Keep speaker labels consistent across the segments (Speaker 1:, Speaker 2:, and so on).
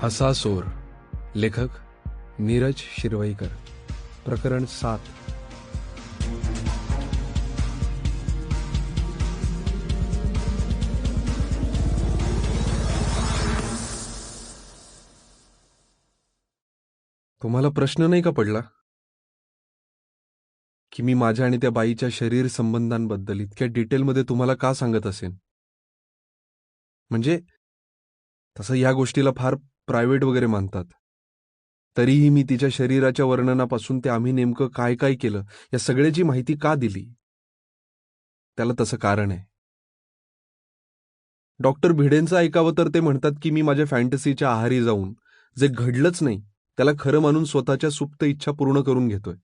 Speaker 1: हसा सोर लेखक नीरज शिरवईकर प्रकरण सात. तुम्हाला प्रश्न नाही का पडला? की मी माझ्या आणि त्या बाईच्या शरीर संबंधांबद्दल इतक्या डिटेलमध्ये तुम्हाला का सांगत असेन? म्हणजे तसं या गोष्टीला फार प्रायव्हेट वगैरे मानतात. तरीही मी तिच्या शरीराच्या वर्णनापासून ते आम्ही नेमकं काय काय केलं या सगळ्याची माहिती का दिली? त्याला तसं कारण आहे. डॉक्टर भिडेंचं ऐकावं तर ते म्हणतात की मी माझ्या फॅन्टसीच्या आहारी जाऊन जे घडलंच नाही त्याला खरं मानून स्वतःच्या सुप्त इच्छा पूर्ण करून घेतोय.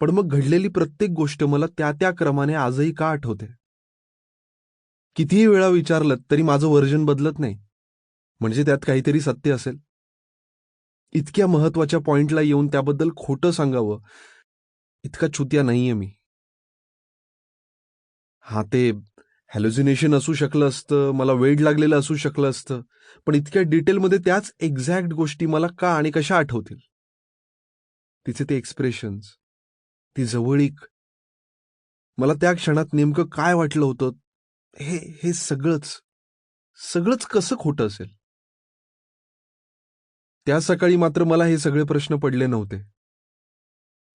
Speaker 1: पण मग घडलेली प्रत्येक गोष्ट मला त्या त्या क्रमाने आजही का आठवते? कितीही वेळा विचारलं तरी माझं वर्जन बदलत नाही. म्हणजे त्यात काहीतरी सत्य असेल. इतक्या महत्त्वाच्या पॉइंटला येऊन त्याबद्दल खोटं सांगावं इतका छुत्या नाहीये मी. हा ते हॅल्युसिनेशन असू शकलं असतं मला वेळ लागलेलं असू शकलं असतं पण इतक्या डिटेलमध्ये त्याच एक्झॅक्ट गोष्टी मला का आणि कशा आठवतील? तिचे ते एक्सप्रेशन्स ती जवळीक मला त्या क्षणात नेमकं काय वाटलं होतं हे हे सगळंच सगळंच कसं खोटं असेल? त्या सकाळी मात्र मला हे सगळे प्रश्न पडले नव्हते.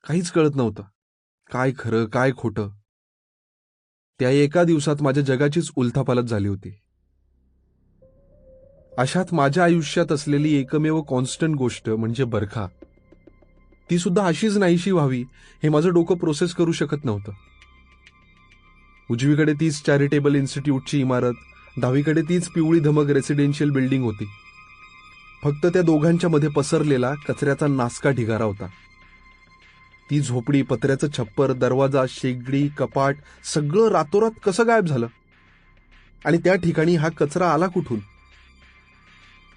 Speaker 1: काहीच कळत नव्हतं. काय खरं काय खोटं? त्या एका दिवसात माझ्या जगाचीच उलथापालत झाली होती. अशात माझ्या आयुष्यात असलेली एकमेव कॉन्स्टंट गोष्ट म्हणजे बरखा. ती सुद्धा अशीच नाहीशी व्हावी हे माझं डोकं प्रोसेस करू शकत नव्हतं. उजवीकडे तीच चॅरिटेबल इन्स्टिट्यूटची इमारत डावीकडे तीच पिवळी धमक रेसिडेन्शियल बिल्डिंग होती. फक्त त्या दोघांच्या मध्ये पसरलेला कचऱ्याचा नासका ढिगारा होता. ती झोपडी पत्र्याचं छप्पर दरवाजा शेगडी कपाट सगळं रातोरात कसं गायब झालं? आणि त्या ठिकाणी हा कचरा आला कुठून?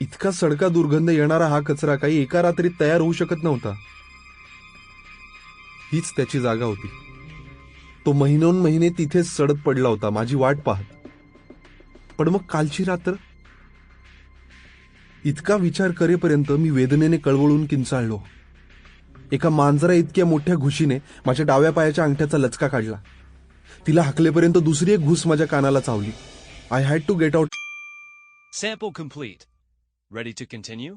Speaker 1: इतका सडका दुर्गंध येणारा हा कचरा काही एका रात्रीत तयार होऊ शकत नव्हता. हीच त्याची जागा होती. तो महिनोन महिने तिथेच सडत पडला होता माझी वाट पाहत. पण मग कालची रात्र? इतका विचार करेपर्यंत मी वेदनेने कळवळून किंचाळलो. एका मांजरा इतक्या मोठ्या घुशीने माझ्या डाव्या पायाच्या अंगठ्याचा लचका काढला. तिला हाकलेपर्यंत दुसरी एक घुस माझ्या कानाला चावली. I had to get out
Speaker 2: sample complete ready to continue